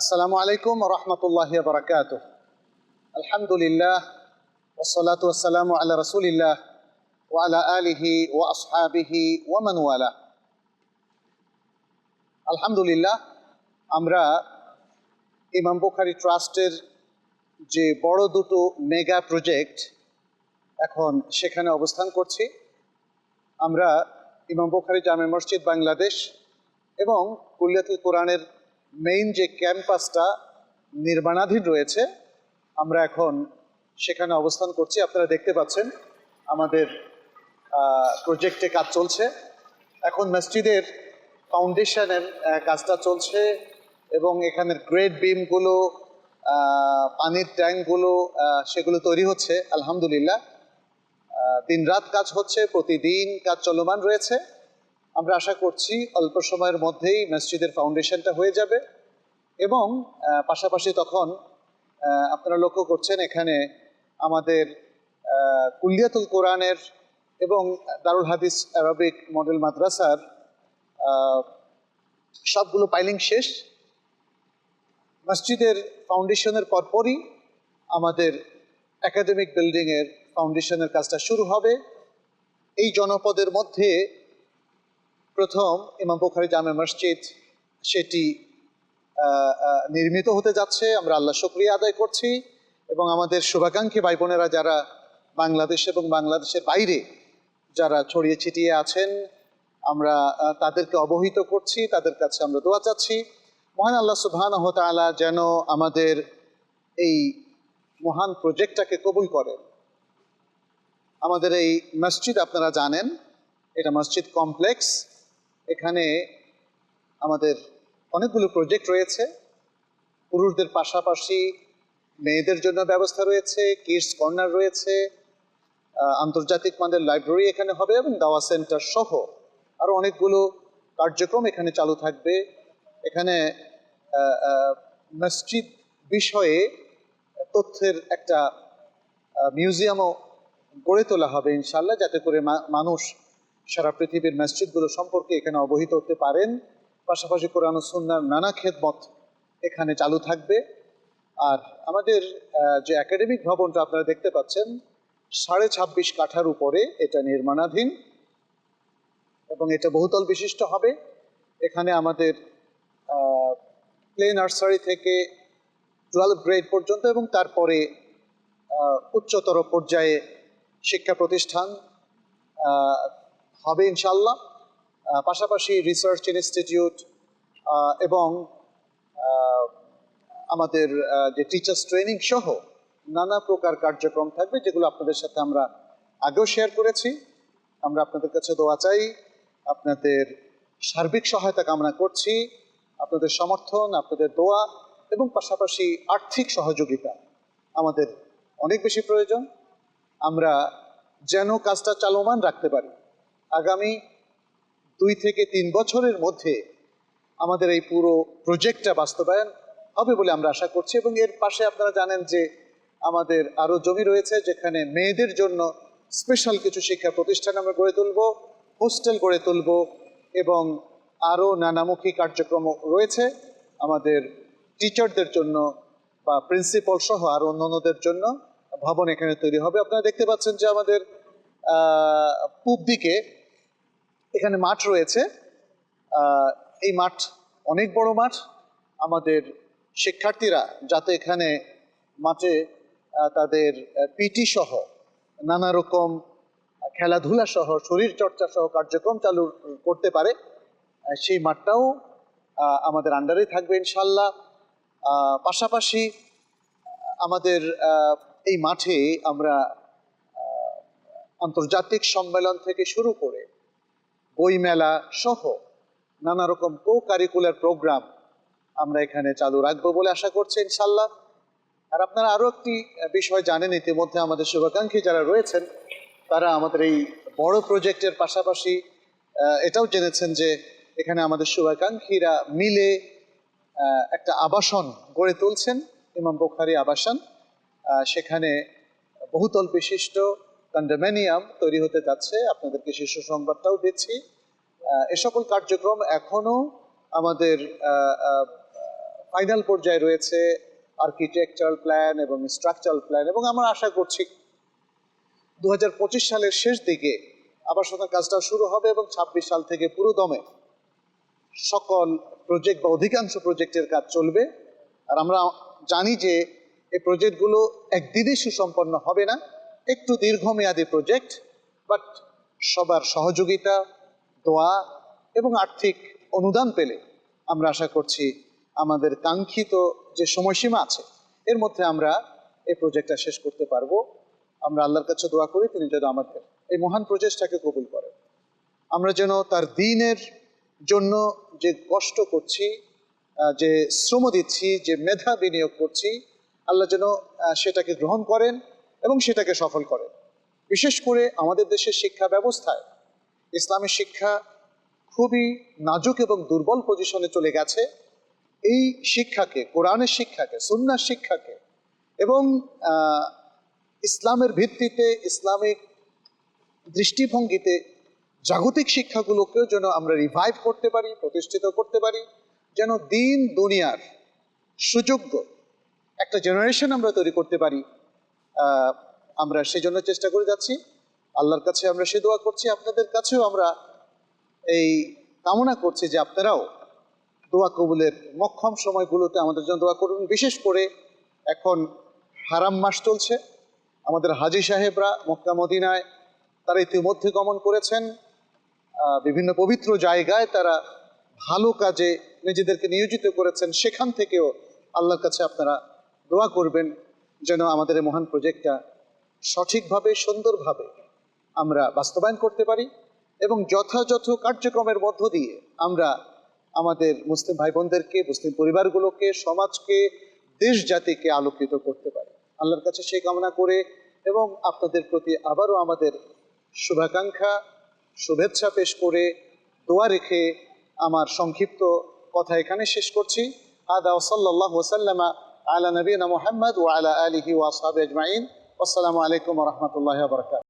আসসালামু আলাইকুম রহমতুল্লাহ বারাকাত আলহামদুলিল্লাহ ওসলাত ওসালামু আল্লাহ রসুলিল্লাহ ওয়ালা আলিহি ও আসহাবিহি ওয়ামানুয়ালা আলহামদুলিল্লাহ, আমরা ইমাম বুখারি ট্রাস্টের যে বড় দুটো মেগা প্রজেক্ট এখন সেখানে অবস্থান করছি। আমরা ইমাম বুখারি জামে মসজিদ বাংলাদেশ এবং কুল্লিয়াতুল কোরআনের মেইন যে ক্যাম্পাসটা নির্মাণাধীন রয়েছে, আমরা এখন সেখানে অবস্থান করছি। আপনারা দেখতে পাচ্ছেন আমাদের প্রজেক্টে কাজ চলছে। এখন মসজিদের ফাউন্ডেশনের কাজটা চলছে এবং এখানের গ্রেড বিমগুলো পানির ট্যাঙ্কগুলো সেগুলো তৈরি হচ্ছে, আলহামদুলিল্লাহ। দিন রাত কাজ হচ্ছে, প্রতিদিন কাজ চলমান রয়েছে। আমরা আশা করছি অল্প সময়ের মধ্যেই মসজিদের ফাউন্ডেশনটা হয়ে যাবে এবং পাশাপাশি তখন আপনারা লক্ষ্য করছেন এখানে আমাদের কুলিয়াতুল কোরআনের এবং দারুল হাদিস আরবিক মডেল মাদ্রাসার সবগুলো পাইলিং শেষ। মসজিদের ফাউন্ডেশনের পরপরই আমাদের একাডেমিক বিল্ডিংয়ের ফাউন্ডেশনের কাজটা শুরু হবে। এই জনপদের মধ্যে প্রথম ইমাম বুখারি জামে মসজিদ সেটি নির্মিত হতে যাচ্ছে। আমরা আল্লাহ শুক্রিয়া আদায় করছি এবং আমাদের শুভাকাঙ্ক্ষী ভাই বোনেরা যারা বাংলাদেশ এবং বাংলাদেশের বাইরে যারা ছড়িয়ে ছিটিয়ে আছেন, আমরা তাদেরকে অবহিত করছি, তাদের কাছে আমরা দোয়া চাচ্ছি। মহান আল্লাহ সুবহান তাআলা যেন আমাদের এই মহান প্রজেক্টটাকে কবুল করেন। আমাদের এই মসজিদ আপনারা জানেন, এটা মসজিদ কমপ্লেক্স। এখানে আমাদের অনেকগুলো প্রজেক্ট রয়েছে। পুরুষদের পাশাপাশি মেয়েদের জন্য ব্যবস্থা রয়েছে কিডস কর্নার রয়েছে আন্তর্জাতিক মানের লাইব্রেরি এখানে হবে এবং দাওয়া সেন্টার সহ আরও অনেকগুলো কার্যক্রম এখানে চালু থাকবে। এখানে মসজিদ বিষয়ে তথ্যের একটা মিউজিয়ামও গড়ে তোলা হবে ইনশাল্লাহ যাতে করে মানুষ সারা পৃথিবীর মসজিদগুলো সম্পর্কে এখানে অবহিত হতে পারেন। পাশাপাশি কোরআন সুন্নার নানা খেদমত এখানে চালু থাকবে। আর আমাদের যে একাডেমিক ভবনটা আপনারা দেখতে পাচ্ছেন, সাড়ে ছাব্বিশ কাঠার উপরে এটা নির্মাণাধীন এবং এটা বহুতল বিশিষ্ট হবে। এখানে আমাদের প্লে নার্সারি থেকে টুয়েলভ গ্রেড পর্যন্ত এবং তারপরে উচ্চতর পর্যায়ে শিক্ষা প্রতিষ্ঠান হবে ইনশাল্লাহ পাশাপাশি রিসার্চ ইনস্টিটিউট এবং আমাদের যে টিচার্স ট্রেনিং সহ নানা প্রকার কার্যক্রম থাকবে যেগুলো আপনাদের সাথে আমরা আগেও শেয়ার করেছি। আমরা আপনাদের কাছে দোয়া চাই, আপনাদের সার্বিক সহায়তা কামনা করছি, আপনাদের সমর্থন, আপনাদের দোয়া, এবং পাশাপাশি আর্থিক সহযোগিতা আমাদের অনেক বেশি প্রয়োজন। আমরা যেন কাজটা চালমান রাখতে পারি। আগামী দুই থেকে তিন বছরের মধ্যে আমাদের এই পুরো প্রজেক্টটা বাস্তবায়ন হবে বলে আমরা আশা করছি এবং এর পাশে আপনারা জানেন যে আমাদের আরও জমি রয়েছে যেখানে মেয়েদের জন্য স্পেশাল কিছু শিক্ষা প্রতিষ্ঠান আমরা গড়ে তুলব, হোস্টেল গড়ে তুলব এবং আরও নানামুখী কার্যক্রম রয়েছে। আমাদের টিচারদের জন্য বা প্রিন্সিপাল সহ আর অন্যান্যদের জন্য ভবন এখানে তৈরি হবে। আপনারা দেখতে পাচ্ছেন যে আমাদের পূব দিকে এখানে মাঠ রয়েছে। এই মাঠ অনেক বড় মাঠ। আমাদের শিক্ষার্থীরা যাতে এখানে মাঠে তাদের পিটি সহ নানা রকম খেলাধুলা সহ শরীর চর্চা সহ কার্যক্রম চালু করতে পারে সেই মাঠটাও আমাদের আন্ডারে থাকবে ইনশাল্লাহ। পাশাপাশি আমাদের এই মাঠে আমরা আন্তর্জাতিক সম্মেলন থেকে শুরু করে বইমেলা সহ নানা রকম কো কারিকুলার প্রোগ্রাম আমরা এখানে চালু রাখব বলে আশা করছি ইনশাল্লাহ আর আপনারা আরও একটি বিষয় জানেন, ইতিমধ্যে আমাদের শুভাকাঙ্ক্ষী যারা রয়েছেন, তারা আমাদের এই বড় প্রজেক্টের পাশাপাশি এটাও জেনেছেন যে এখানে আমাদের শুভাকাঙ্ক্ষীরা মিলে একটা আবাসন গড়ে তুলছেন, ইমাম বুখারি আবাসন। সেখানে বহুতল বিশিষ্ট কন্ডোমিনিয়াম তৈরি হতে যাচ্ছে। আপনাদেরকে শীর্ষ সংবাদটাও দিচ্ছি। এ সকল কার্যক্রম এখনও আমাদের ফাইনাল পর্যায়ে রয়েছে। আর্কিটেকচারাল প্ল্যান এবং স্ট্রাকচারাল প্ল্যান এবং আমরা আশা করছি দু হাজার পঁচিশ সালের শেষ দিকে আবার আবাসনের কাজটা শুরু হবে এবং ছাব্বিশ সাল থেকে পুরো দমে সকল প্রজেক্ট বা অধিকাংশ প্রজেক্টের কাজ চলবে। আর আমরা জানি যে এই প্রজেক্টগুলো একদিনে সুসম্পন্ন হবে না। একটু দীর্ঘমেয়াদী প্রজেক্ট বাট সবার সহযোগিতা, দোয়া এবং আর্থিক অনুদান পেলে আমরা আশা করছি আমাদের কাঙ্ক্ষিত যে সময়সীমা আছে, এর মধ্যে আমরা এই প্রজেক্টটা শেষ করতে পারব। আমরা আল্লাহর কাছে দোয়া করি, তিনি যেন আমাদের এই মহান প্রচেষ্টাকে কবুল করেন। আমরা যেন তার দিনের জন্য যে কষ্ট করছি যে শ্রম দিচ্ছি, যে মেধা বিনিয়োগ করছি, আল্লাহ যেন সেটাকে গ্রহণ করেন। এবং সেটাকে সফল করে। বিশেষ করে আমাদের দেশের শিক্ষা ব্যবস্থায় ইসলামী শিক্ষা খুবই নাজুক এবং দুর্বল পজিশনে চলে গেছে। এই শিক্ষাকে, কোরআনের শিক্ষাকে সুন্নার শিক্ষাকে এবং ইসলামের ভিত্তিতে ইসলামিক দৃষ্টিভঙ্গিতে জাগতিক শিক্ষাগুলোকেও যেন আমরা রিভাইভ করতে পারি, প্রতিষ্ঠিত করতে পারি, যেন দিন দুনিয়ার সুযোগ্য একটা জেনারেশন আমরা তৈরি করতে পারি। আমরা সেজন্য চেষ্টা করে যাচ্ছি। আল্লাহর কাছে আমরা সে দোয়া করছি। আপনাদের কাছেও আমরা এই কামনা করছি যে আপনারাও দোয়া কবুলের মক্ষম সময়গুলোতে আমাদের জন্য দোয়া করুন। বিশেষ করে এখন হারাম মাস চলছে। আমাদের হাজি সাহেবরা মক্কা, মদিনায় তারা ইতিমধ্যে গমন করেছেন। বিভিন্ন পবিত্র জায়গায় তারা ভালো কাজে নিজেদেরকে নিয়োজিত করেছেন। সেখান থেকেও আল্লাহর কাছে আপনারা দোয়া করবেন। যেন আমাদের মহান প্রজেক্টটা সঠিকভাবে, সুন্দরভাবে আমরা বাস্তবায়ন করতে পারি এবং যথাযথ কার্যক্রমের মধ্য দিয়ে আমরা আমাদের মুসলিম ভাই বোনদেরকে মুসলিম পরিবারগুলোকে, সমাজকে দেশ জাতিকে আলোকিত করতে পারি। আল্লাহর কাছে সেই কামনা করে এবং আপনাদের প্রতি আবারও আমাদের শুভাকাঙ্ক্ষা, শুভেচ্ছা পেশ করে দোয়া রেখে আমার সংক্ষিপ্ত কথা এখানে শেষ করছি। আদা ওসল্লাহ ওসাল্লামা আলা নবীনা মোহাম্মদ ও আলা আলিহি ওয়াসাব আজমাইন আসসালামু আলাইকুম রহমতুল্লাহ বরকাত